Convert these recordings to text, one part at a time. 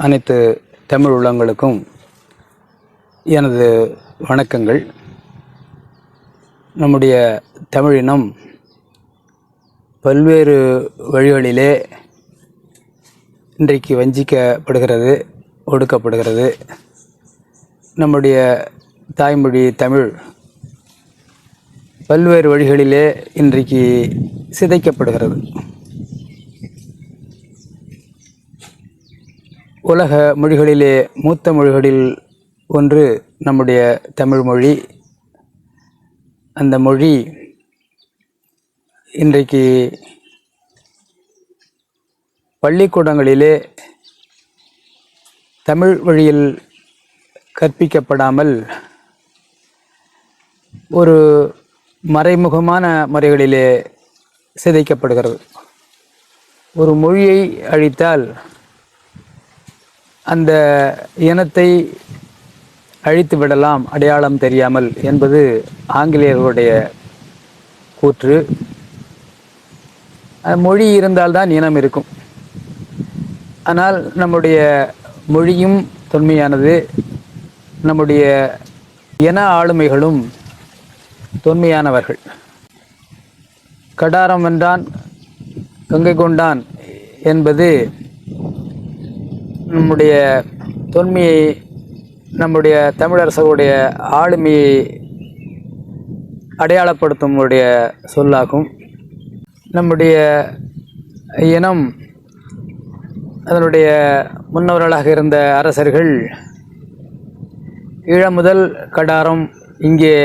அனைத்து தமிழ் உள்ளங்களுக்கும் எனது வணக்கங்கள். நம்முடைய தமிழினம் பல்வேறு வழிகளிலே இன்றைக்கு வஞ்சிக்கப்படுகிறது ஒடுக்கப்படுகிறது. நம்முடைய தாய்மொழி தமிழ் பல்வேறு வழிகளிலே இன்றைக்கு சிதைக்கப்படுகிறது. உலக மொழிகளிலே மூத்த மொழிகளில் ஒன்று நம்முடைய தமிழ் மொழி. அந்த மொழி இன்றைக்கு பள்ளிக்கூடங்களிலே தமிழ் வழியில் கற்பிக்கப்படாமல் ஒரு மறைமுகமான முறைகளிலே சிதைக்கப்படுகிறது. ஒரு மொழியை அழித்தால் அந்த இனத்தை அழித்து விடலாம் அடையாளம் தெரியாமல் என்பது ஆங்கிலேயர்களுடைய கூற்று. மொழி இருந்தால்தான் இனம் இருக்கும். ஆனால் நம்முடைய மொழியும் தொன்மையானது. நம்முடைய இன ஆளுமைகளும் தொன்மையானவர்கள். கடாரம் வென்றான் கங்கை கொண்டான் என்பது நம்முடைய தொன்மையை நம்முடைய தமிழரசருடைய ஆளுமையை அடையாளப்படுத்தும் உடைய சொல்லாகும். நம்முடைய இனம் அதனுடைய முன்னோர்களாக இருந்த அரசர்கள் ஈழ முதல் கடாரம் இங்கே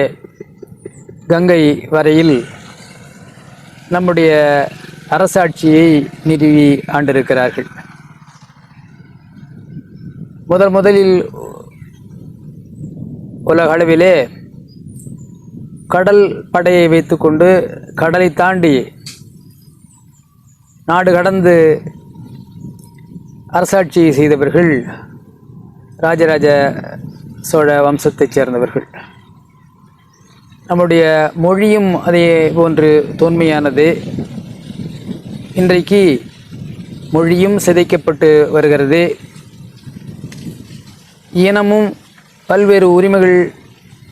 கங்கை வரையில் நம்முடைய அரசாட்சியை நிறுவி ஆண்டிருக்கிறார்கள். முதல் முதலில் உலக அளவிலே கடல் படையை வைத்துக்கொண்டு கடலை தாண்டி நாடு கடந்து அரசாட்சி செய்தவர்கள் ராஜராஜ சோழ வம்சத்தைச் சேர்ந்தவர்கள். நம்முடைய மொழியும் அதே போன்று தொன்மையானது. இன்றைக்கு மொழியும் சிதைக்கப்பட்டு வருகிறது. இனமும் பல்வேறு உரிமைகள்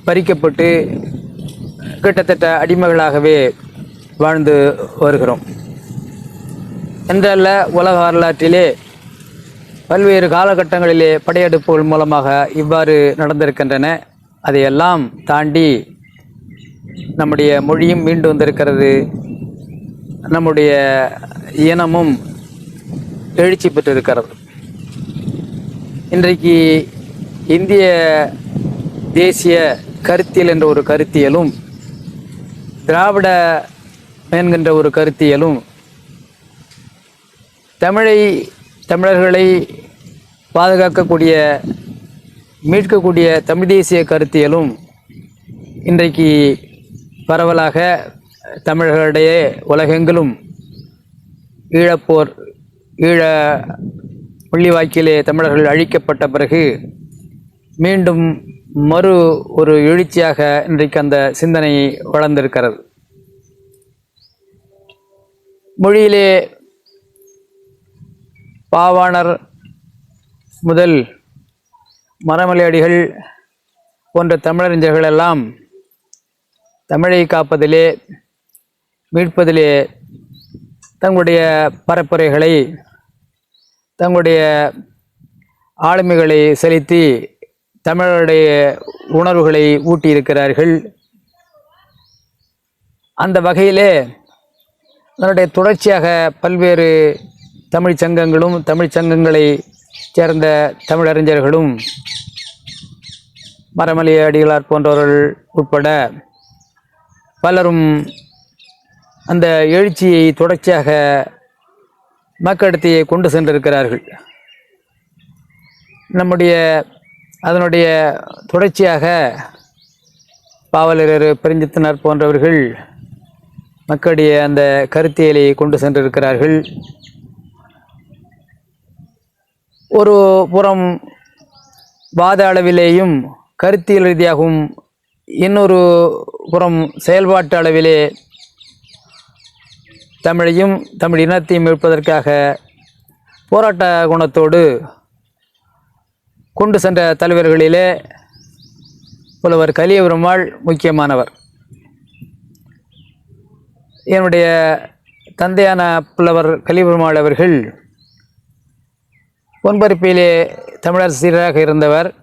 பறிக்கப்பட்டு கிட்டத்தட்ட அடிமைகளாகவே வாழ்ந்து வருகிறோம். என்றல்ல உலக வரலாற்றிலே பல்வேறு காலகட்டங்களிலே படையெடுப்புகள் மூலமாக இவ்வாறு நடந்திருக்கின்றன. அதையெல்லாம் தாண்டி நம்முடைய மொழியும் மீண்டு வந்திருக்கிறது. நம்முடைய இனமும் எழுச்சி பெற்றிருக்கிறது. இன்றைக்கு இந்திய தேசிய கருத்தியல் என்ற ஒரு கருத்தியலும் திராவிட என்கின்ற ஒரு கருத்தியலும் தமிழை தமிழர்களை பாதுகாக்கக்கூடிய மீட்கக்கூடிய தமிழ் தேசிய கருத்தியலும் இன்றைக்கு பரவலாக தமிழர்களிடையே உலகெங்கிலும் ஈழப்போர் ஈழ முள்ளிவாய்க்கிலே தமிழர்கள் அழிக்கப்பட்ட பிறகு மீண்டும் மறு ஒரு எழுச்சியாக இன்றைக்கு அந்த சிந்தனை வளர்ந்திருக்கிறது. மொழியிலே பாவாணர் முதல் மரமலையடிகள் போன்ற தமிழறிஞர்கள் எல்லாம் தமிழை காப்பதிலே மீட்பதிலே தங்களுடைய பரப்புரைகளை தங்களுடைய ஆளுமைகளை செலுத்தி தமிழருடைய உணர்வுகளை ஊட்டியிருக்கிறார்கள். அந்த வகையிலே அதனுடைய தொடர்ச்சியாக பல்வேறு தமிழ்ச் சங்கங்களும் தமிழ்ச் சங்கங்களை சேர்ந்த தமிழறிஞர்களும் மரமலி அடிகளார் போன்றவர்கள் உட்பட பலரும் அந்த எழுச்சியை தொடர்ச்சியாக மக்களிடத்தையே கொண்டு சென்றிருக்கிறார்கள். நம்முடைய அதனுடைய தொடர்ச்சியாக பாவலரர் பெருஞ்சித்தனர் போன்றவர்கள் மக்களுடைய அந்த கருத்தியலை கொண்டு சென்றிருக்கிறார்கள். ஒரு புறம் வாத அளவிலேயும் கருத்தியல் ரீதியாகவும் இன்னொரு புறம் செயல்பாட்டு அளவிலே தமிழையும் தமிழ் இனத்தையும் மீட்பதற்காக போராட்ட குணத்தோடு கொண்டு சென்ற தலைவர்களிலே புலவர் கலியபெருமாள் முக்கியமானவர். என்னுடைய தந்தையான புலவர் கலிபெருமாள் அவர்கள் பொன்பரப்பிலே தமிழரசியராக இருந்தவர்.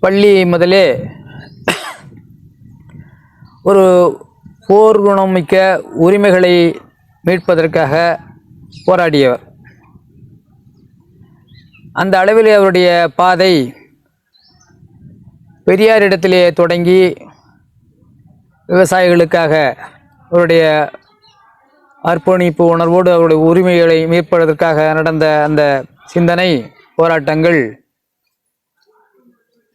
பள்ளி முதலே ஒரு போர் குணமிக்க உரிமைகளை மீட்பதற்காக போராடியவர். அந்த அளவிலே அவருடைய பாதை பெரியாரிடத்திலே தொடங்கி விவசாயிகளுக்காக அவருடைய அர்ப்பணிப்பு உணர்வோடு அவருடைய உரிமைகளை மீட்பதற்காக நடந்த அந்த சிந்தனை போராட்டங்கள்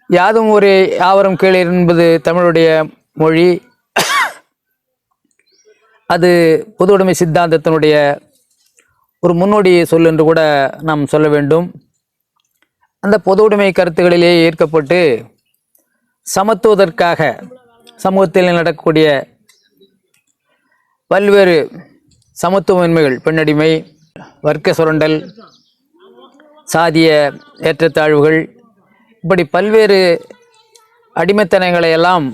யாதும் ஒரு யாவரும் கீழே என்பது தமிழுடைய மொழி. அது பொது உடைமை சித்தாந்தத்தினுடைய ஒரு முன்னோடி சொல் என்று கூட நாம் சொல்ல வேண்டும். அந்த பொது உடைமை கருத்துக்களிலே ஏற்கப்பட்டு சமத்துவதற்காக சமூகத்தில் நடக்கக்கூடிய பல்வேறு சமத்துவமின்மைகள் பெண்ணடிமை வர்க்க சுரண்டல் சாதிய ஏற்றத்தாழ்வுகள் இப்படி பல்வேறு அடிமைத்தனங்களை எல்லாம்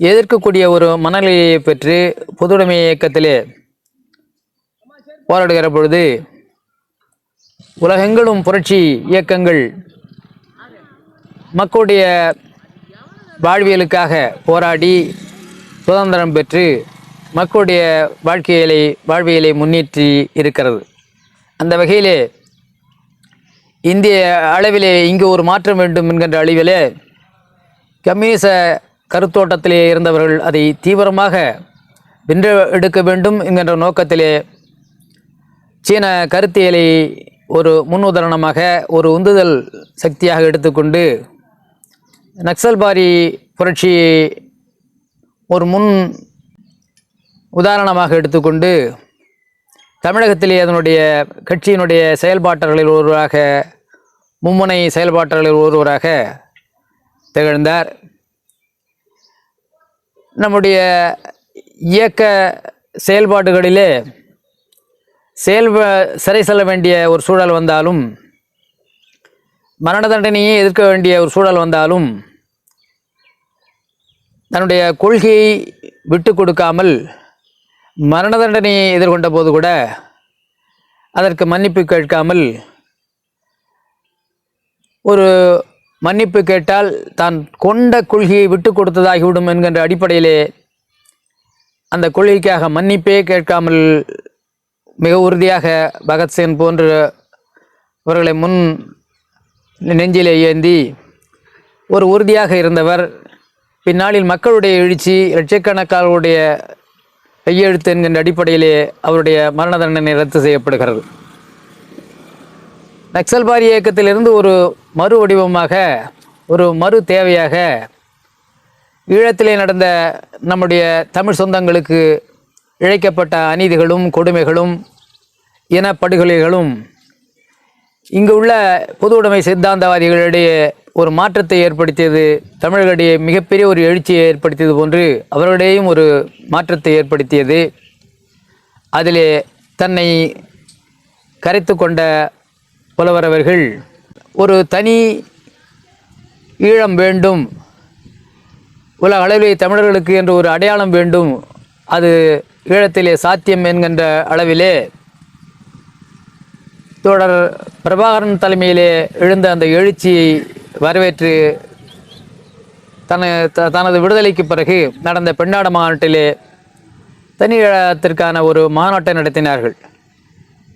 எதிர்க்கக்கூடிய ஒரு மனநிலையை பெற்று பொதுவுடைமை இயக்கத்திலே போராடுகிற பொழுது உலகெங்கிலும் புரட்சி இயக்கங்கள் மக்களுடைய வாழ்வியலுக்காக போராடி சுதந்திரம் பெற்று மக்களுடைய வாழ்க்கையிலே வாழ்வியலை முன்னேற்றி இருக்கிறது. அந்த வகையிலே இந்திய அளவிலே இங்கு ஒரு மாற்றம் வேண்டும் என்கின்ற அளவிலே கம்யூனிச கருத்தோட்டத்திலே இருந்தவர்கள் அதை தீவிரமாக வென்று எடுக்க வேண்டும் என்கின்ற நோக்கத்திலே சீன கருத்தியலை ஒரு முன் உதாரணமாக ஒரு உந்துதல் சக்தியாக எடுத்துக்கொண்டு நக்சல்பாரி புரட்சியை ஒரு முன் உதாரணமாக எடுத்துக்கொண்டு தமிழகத்திலே அதனுடைய கட்சியினுடைய செயல்பாட்டர்களில் ஒருவராக மும்முனை செயல்பாட்டர்களில் ஒருவராக திகழ்ந்தார். நம்முடைய இயக்க செயல்பாடுகளிலே செயல் சிறை செல்ல வேண்டிய ஒரு சூழல் வந்தாலும் மரண தண்டனையை எதிர்க்க வேண்டிய ஒரு சூழல் வந்தாலும் தன்னுடைய கொள்கையை விட்டு கொடுக்காமல் மரண தண்டனையை எதிர்கொண்ட போது கூட அதற்கு மன்னிப்பு கேட்காமல் ஒரு மன்னிப்பு கேட்டால் தான் கொண்ட கொள்கையை விட்டு கொடுத்ததாகிவிடும் என்கின்ற அடிப்படையிலே அந்த கொள்கைக்காக மன்னிப்பே கேட்காமல் மிக உறுதியாக பகத்சிங் போன்ற அவர்களை முன் நெஞ்சிலே ஏந்தி ஒரு உறுதியாக இருந்தவர். பின்னாளில் மக்களுடைய எழுச்சி லட்சக்கணக்காளருடைய கையெழுத்து என்கின்ற அடிப்படையிலே அவருடைய மரண தண்டனை ரத்து செய்யப்படுகிறது. நக்சல்பாரி இயக்கத்திலிருந்து ஒரு மறு வடிவமாக ஒரு மறு தேவையாக ஈழத்திலே நடந்த நம்முடைய தமிழ் சொந்தங்களுக்கு இழைக்கப்பட்ட அநீதிகளும் கொடுமைகளும் இனப்படுகொலைகளும் இங்கு உள்ள பொது உடைமை சித்தாந்தவாதிகளிடையே ஒரு மாற்றத்தை ஏற்படுத்தியது தமிழர்களிடையே மிகப்பெரிய ஒரு எழுச்சியை ஏற்படுத்தியது போன்று அவர்களிடையும் ஒரு மாற்றத்தை ஏற்படுத்தியது. அதிலே தன்னை கரைத்து கொண்ட புலவரவர்கள் ஒரு தனி ஈழம் வேண்டும் உலக அளவிலே தமிழர்களுக்கு என்று ஒரு அடையாளம் வேண்டும் அது ஈழத்திலே சாத்தியம் என்கின்ற அளவிலே தொடர் பிரபாகரன் தலைமையிலே எழுந்த அந்த எழுச்சியை வரவேற்று தன த- தனது விடுதலைக்கு பிறகு நடந்த பெண்ணாட மாநாட்டிலே தனியத்திற்கான ஒரு மாநாட்டை நடத்தினார்கள்.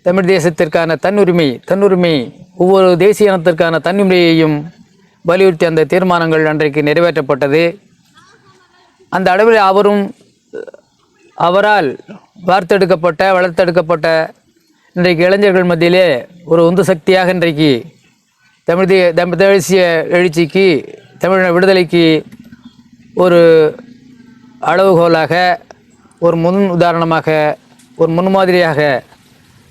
தமிழ் தேசத்திற்கான தன்னுரிமை தன்னுரிமை ஒவ்வொரு தேசிய இனத்திற்கான தன்னுரிமையையும் வலியுறுத்தி அந்த தீர்மானங்கள் அன்றைக்கு நிறைவேற்றப்பட்டது. அந்த அளவில் அவரும் அவரால் வார்த்தெடுக்கப்பட்ட வளர்த்தெடுக்கப்பட்ட இன்றைக்கு இளைஞர்கள் மத்தியிலே ஒரு உந்து சக்தியாக இன்றைக்கு தமிழ் தே தமிழ் தேசிய எழுச்சிக்கு தமிழ் விடுதலைக்கு ஒரு அளவுகோலாக ஒரு முன் உதாரணமாக ஒரு முன்மாதிரியாக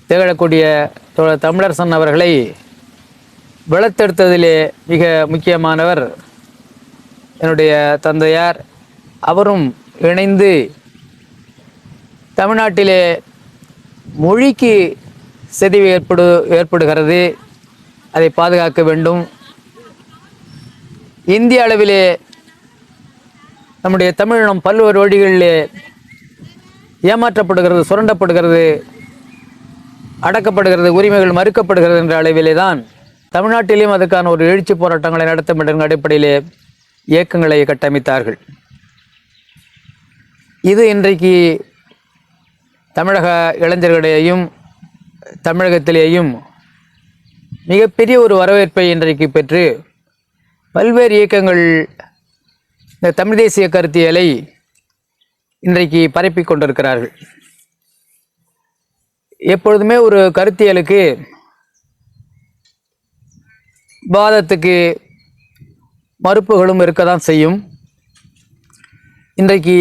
திகழக்கூடிய தமிழரசன் அவர்களை வளர்த்தெடுத்ததிலே மிக முக்கியமானவர் என்னுடைய தந்தையார். அவரும் இணைந்து தமிழ்நாட்டிலே மொழிக்கு செதிவு ஏற்படு ஏற்படுகிறது. அதை பாதுகாக்க வேண்டும். இந்திய அளவிலே நம்முடைய தமிழினம் பல்வேறு வழிகளிலே ஏமாற்றப்படுகிறது சுரண்டப்படுகிறது அடக்கப்படுகிறது உரிமைகள் மறுக்கப்படுகிறது என்ற அளவிலே தான் தமிழ்நாட்டிலேயும் அதுக்கான ஒரு எழுச்சி போராட்டங்களை நடத்தும் என்ற அடிப்படையிலே இயக்கங்களை கட்டமைத்தார்கள். இது இன்றைக்கு தமிழக இளைஞர்களிடையேயும் தமிழகத்திலேயும் மிகப்பெரிய ஒரு வரவேற்பை இன்றைக்கு பெற்று பல்வேறு இயக்கங்கள் இந்த தமிழ் தேசிய கருத்தியலை இன்றைக்கு பரப்பிக் கொண்டிருக்கிறார்கள். எப்பொழுதுமே ஒரு கருத்தியலுக்கு வாதத்துக்கு மறுப்புகளும் இருக்க தான் செய்யும். இன்றைக்கு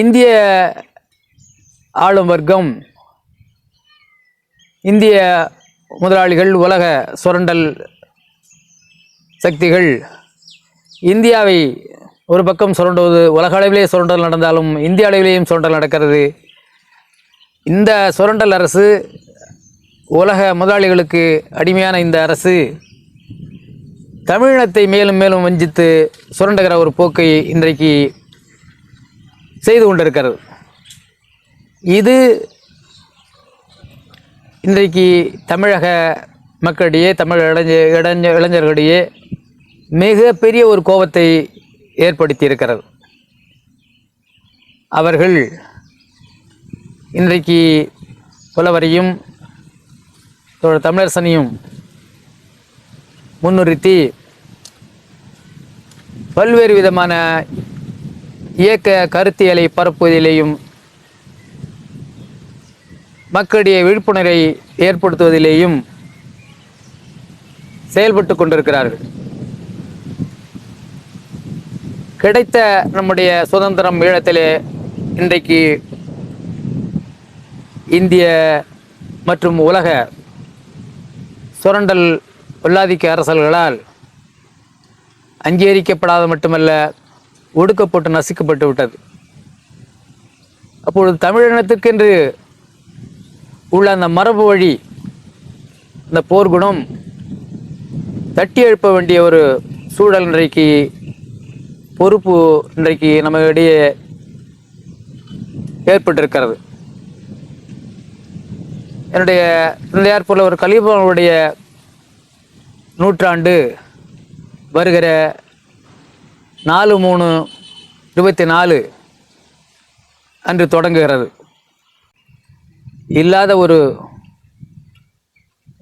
இந்திய ஆளும் வர்க்கம். இந்திய முதலாளிகள் உலக சுரண்டல் சக்திகள். இந்தியாவை ஒரு பக்கம் சுரண்டுவது உலக அளவிலே சுரண்டல் நடந்தாலும் இந்திய அளவிலேயும் சுரண்டல் நடக்கிறது. இந்த சுரண்டல் அரசு உலக முதலாளிகளுக்கு அடிமையான இந்த அரசு தமிழினத்தை மேலும் மேலும் வஞ்சித்து சுரண்டுகிற ஒரு போக்கை இன்றைக்கு செய்து கொண்டிருக்கிறது. இது இன்றைக்கு தமிழக மக்களிடையே தமிழ் இளைஞ இளைஞ இளைஞர்களிடையே மிகப்பெரிய ஒரு கோபத்தை ஏற்படுத்தி இருக்கிறது அவர்கள் இன்றைக்கு புலவரையும் தமிழரசனையும் முன்னிறுத்தி பல்வேறு விதமான இயக்க கருத்தியலை பரப்புவதிலேயும் மக்களிடையே விழிப்புணர்வை ஏற்படுத்துவதிலேயும் செயல்பட்டு கொண்டிருக்கிறார்கள். கிடைத்த நம்முடைய சுதந்திரம் ஈழத்திலே இன்றைக்கு இந்திய மற்றும் உலக சுரண்டல் உள்ளாதிக்க அரசல்களால் அங்கீகரிக்கப்படாத மட்டுமல்ல ஒடுக்கப்பட்டு நசுக்கப்பட்டு விட்டது. அப்பொழுது தமிழினத்துக்கென்று உள்ள அந்த மரபு வழி அந்த போர்க்குணம் தட்டி எழுப்ப வேண்டிய ஒரு சூழல் இன்றைக்கு பொறுப்பு இன்றைக்கு நம்மளிடையே ஏற்பட்டிருக்கிறது. என்னுடைய தந்தையார் போல ஒரு கலிபனுடைய நூற்றாண்டு வருகிற நாலு மூணு இருபத்தி நாலு அன்று தொடங்குகிறது. இல்லாத ஒரு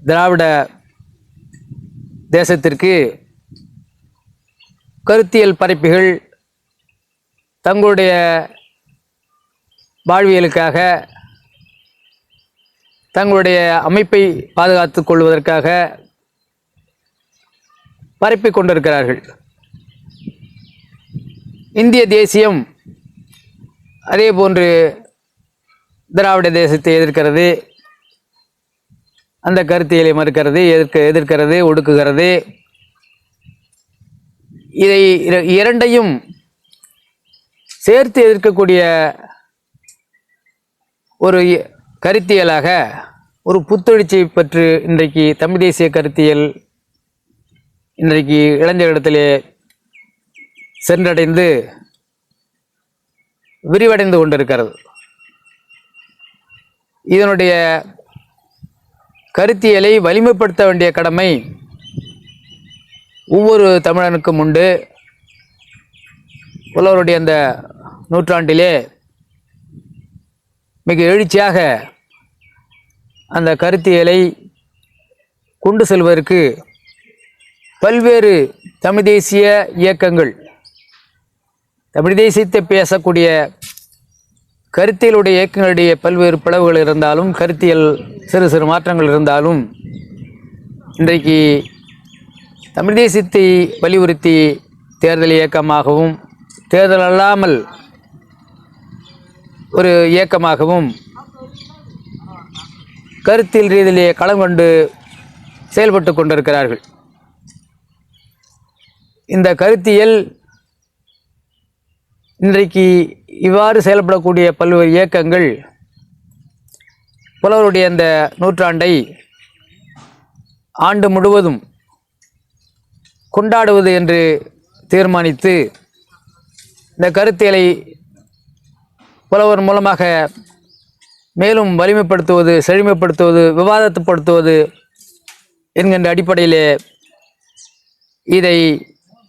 திராவிட தேசத்திற்கு கருத்தியல் பரப்பிகள் தங்களுடைய வாழ்வியலுக்காக தங்களுடைய அமைப்பை பாதுகாத்து கொள்வதற்காக பரப்பி கொண்டிருக்கிறார்கள். இந்திய தேசியம் அதே போன்று திராவிட தேசத்தை எதிர்க்கிறது. அந்த கருத்தியலை மறுக்கிறது எதிர்க்க எதிர்க்கிறது ஒடுக்குகிறது. இதை இரண்டையும் சேர்த்து எதிர்க்கக்கூடிய ஒரு கருத்தியலாக ஒரு புத்தெழுச்சியை பற்று இன்றைக்கு தமிழ் தேசிய கருத்தியல் இன்றைக்கு இளைஞர்களிடத்திலே சென்றடைந்து விரிவடைந்து கொண்டிருக்கிறது. இதனுடைய கருத்தியலை வலிமைப்படுத்த வேண்டிய கடமை ஒவ்வொரு தமிழனுக்கும் உண்டு. புலவருடைய அந்த நூற்றாண்டிலே மிக எழுச்சியாக அந்த கருத்தியலை கொண்டு செல்வதற்கு பல்வேறு தமிழ் தேசிய இயக்கங்கள் தமிழ் தேசியத்தை பேசக்கூடிய கருத்தியலுடைய இயக்கங்களுடைய பல்வேறு பிளவுகள் இருந்தாலும் கருத்தியல் சிறு சிறு மாற்றங்கள் இருந்தாலும் இன்றைக்கு தமிழ் தேசியத்தை வலியுறுத்தி தேர்தல் இயக்கமாகவும் தேர்தல் அல்லாமல் ஒரு இயக்கமாகவும் கருத்தியல் ரீதியிலே களம் கொண்டு செயல்பட்டு கொண்டிருக்கிறார்கள். இந்த கருத்தியல் இன்றைக்கு இவ்வாறு செயல்படக்கூடிய பல்வேறு இயக்கங்கள் புலவருடைய அந்த நூற்றாண்டை ஆண்டு முழுவதும் கொண்டாடுவது என்று தீர்மானித்து இந்த கருத்தியலை புலவர் மூலமாக மேலும் வலிமைப்படுத்துவது செழுமைப்படுத்துவது விவாதத்துப்படுத்துவது என்கின்ற அடிப்படையிலே இதை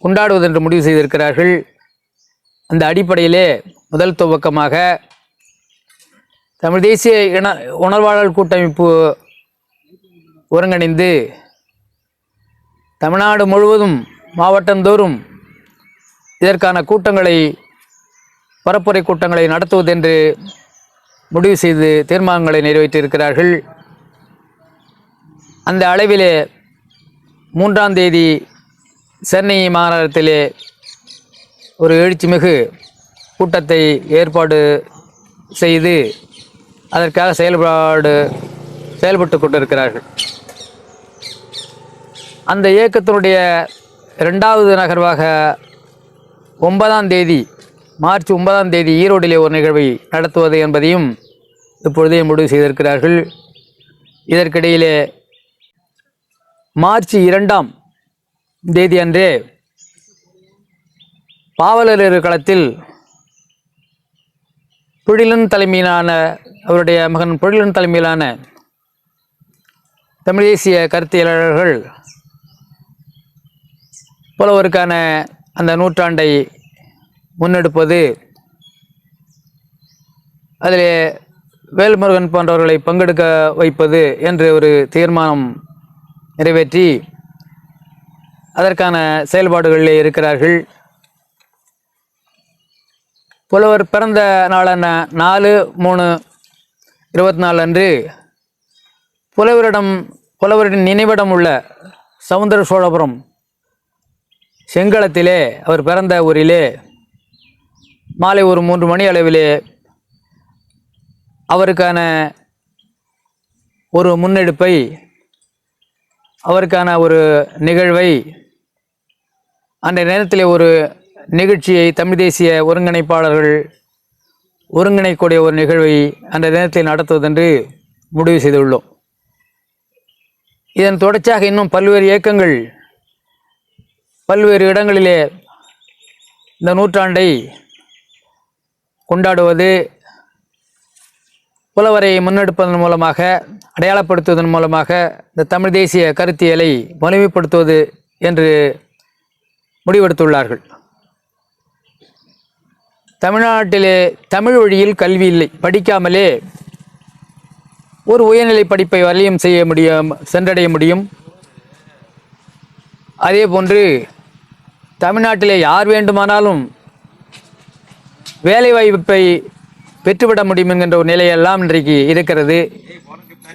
கொண்டாடுவதென்று முடிவு செய்திருக்கிறார்கள். அந்த அடிப்படையிலே முதல் துவக்கமாக தமிழ் தேசிய இன உணர்வாளர் கூட்டமைப்பு ஒருங்கிணைந்து தமிழ்நாடு முழுவதும் மாவட்டந்தோறும் இதற்கான கூட்டங்களை பரப்புரை கூட்டங்களை நடத்துவதென்று முடிவு செய்து தீர்மானங்களை நிறைவேற்றியிருக்கிறார்கள். அந்த அளவிலே மூன்றாம் தேதி சென்னை மாநகரத்திலே ஒரு எழுச்சிமிகு கூட்டத்தை ஏற்பாடு செய்து அதற்காக செயல்பாடு செயல்பட்டு கொண்டிருக்கிறார்கள். அந்த இயக்கத்தினுடைய ரெண்டாவது நகர்வாக ஒன்பதாம் தேதி மார்ச் ஒன்பதாம் தேதி ஈரோடிலே ஒரு நிகழ்வை நடத்துவது என்பதையும் இப்பொழுதே முடிவு செய்திருக்கிறார்கள். இதற்கிடையிலே மார்ச் இரண்டாம் தேதி அன்றே பாவலர் களத்தில் பொழிலன் தலைமையிலான அவருடைய மகன் பொழிலன் தலைமையிலான தமிழ் தேசிய கருத்தியலாளர்கள் புலவருக்கான அந்த நூற்றாண்டை முன்னெடுப்பது அதில் வேல்முருகன் போன்றவர்களை பங்கெடுக்க வைப்பது என்று ஒரு தீர்மானம் நிறைவேற்றி அதற்கான செயல்பாடுகளில் இருக்கிறார்கள். புலவர் பிறந்த நாளான நாலு மூணு இருபத்தி நாலு அன்று புலவரிடம் புலவரின் நினைவிடம் உள்ள சவுந்தர சோழபுரம் செங்களத்திலே அவர் பிறந்த ஊரிலே மாலை ஒரு மூன்று மணி அளவிலே அவருக்கான ஒரு முன்னெடுப்பை அவருக்கான ஒரு நிகழ்வை அந்த நேரத்தில் ஒரு நிகழ்ச்சியை தமிழ் தேசிய ஒருங்கிணைப்பாளர்கள் ஒருங்கிணைக்கூடிய ஒரு நிகழ்வை அந்த தினத்தில் நடத்துவதென்று முடிவு செய்துள்ளோம். இதன் தொடர்ச்சியாக இன்னும் பல்வேறு இயக்கங்கள் பல்வேறு இடங்களிலே இந்த நூற்றாண்டை கொண்டாடுவது புலவரை முன்னெடுப்பதன் மூலமாக அடையாளப்படுத்துவதன் மூலமாக இந்த தமிழ் தேசிய கருத்தியலை வலிமைப்படுத்துவது என்று முடிவெடுத்துள்ளார்கள். தமிழ்நாட்டிலே தமிழ் வழியில் கல்வி இல்லை. படிக்காமலே ஒரு உயர்நிலை படிப்பை வலியம் செய்ய முடியும் சென்றடைய முடியும். அதே போன்று தமிழ்நாட்டிலே யார் வேண்டுமானாலும் வேலைவாய்ப்பை பெற்றுவிட முடியும் என்கின்ற ஒரு நிலையெல்லாம் இன்றைக்கு இருக்கிறது.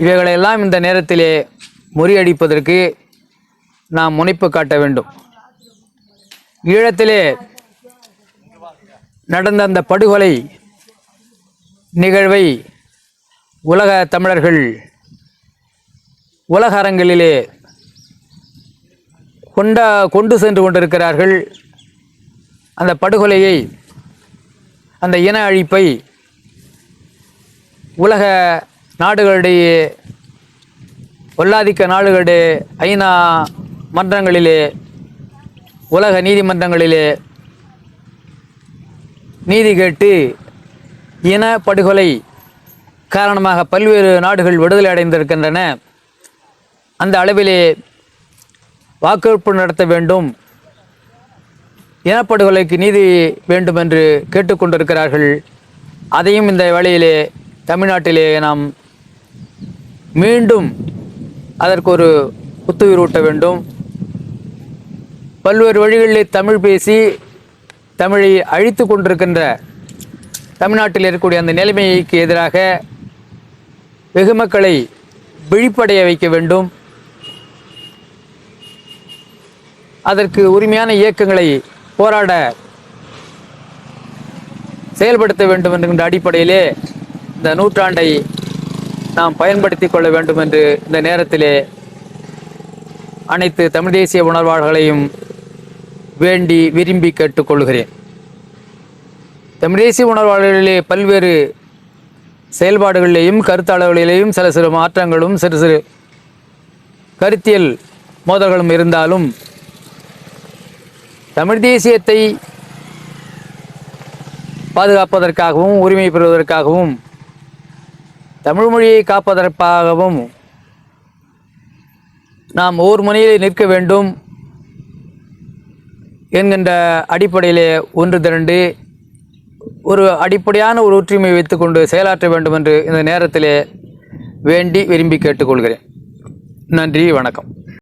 இவைகளெல்லாம் இந்த நேரத்திலே முறியடிப்பதற்கு நாம் முனைப்பு காட்ட வேண்டும். ஈழத்திலே நடந்த அந்த படுகொலை நிகழ்வை உலக தமிழர்கள் உலக அரங்கிலே கொண்டா கொண்டு சென்று கொண்டிருக்கிறார்கள். அந்த படுகொலையை அந்த இன அழிப்பை உலக நாடுகளிடையே ஒல்லாதிக்க நாடுகளிடையே ஐநா மன்றங்களிலே உலக நீதிமன்றங்களிலே நீதி கேட்டு இன படுகொலை காரணமாக பல்வேறு நாடுகள் விடுதலை அடைந்திருக்கின்றன. அந்த அளவிலே வாக்கெடுப்பு நடத்த வேண்டும். இனப்படுகொலைக்கு நீதி வேண்டும் என்று கேட்டுக்கொண்டிருக்கிறார்கள் அதையும் இந்த வேளையிலே தமிழ்நாட்டிலே நாம் மீண்டும் அதற்கு ஒரு புத்துயிரூட்ட வேண்டும். பல்வேறு வழிகளிலே தமிழ் பேசி தமிழை அழித்து கொண்டிருக்கின்ற தமிழ்நாட்டில் இருக்கக்கூடிய அந்த நிலைமைக்கு எதிராக வெகு மக்களை விழிப்படைய வைக்க வேண்டும். அதற்கு உரிமையான இயக்கங்களை போராட செயல்படுத்த வேண்டும் என்கின்ற அடிப்படையிலே இந்த நூற்றாண்டை நாம் பயன்படுத்தி கொள்ள வேண்டும் என்று இந்த நேரத்திலே அனைத்து தமிழ் தேசிய உணர்வாளர்களையும் வேண்டி விரும்பி கேட்டுக்கொள்கிறேன். தமிழ் தேசிய உணர்வாளர்களிலே பல்வேறு செயல்பாடுகளிலேயும் கருத்தாளர்களிலேயும் சில சிறு மாற்றங்களும் சிறு சிறு கருத்தியல் மோதல்களும் இருந்தாலும் தமிழ் தேசியத்தை பாதுகாப்பதற்காகவும் உரிமை பெறுவதற்காகவும் தமிழ் மொழியை காப்பதற்காகவும் நாம் ஓர் முனையிலே நிற்க வேண்டும். என்கின்ற அடிப்படையிலே ஒன்று திரண்டு ஒரு அடிப்படையான ஒரு ஒற்றுமை வைத்துக்கொண்டு செயலாற்ற வேண்டும் என்று இந்த நேரத்திலே வேண்டி விரும்பி கேட்டுக்கொள்கிறேன். நன்றி வணக்கம்.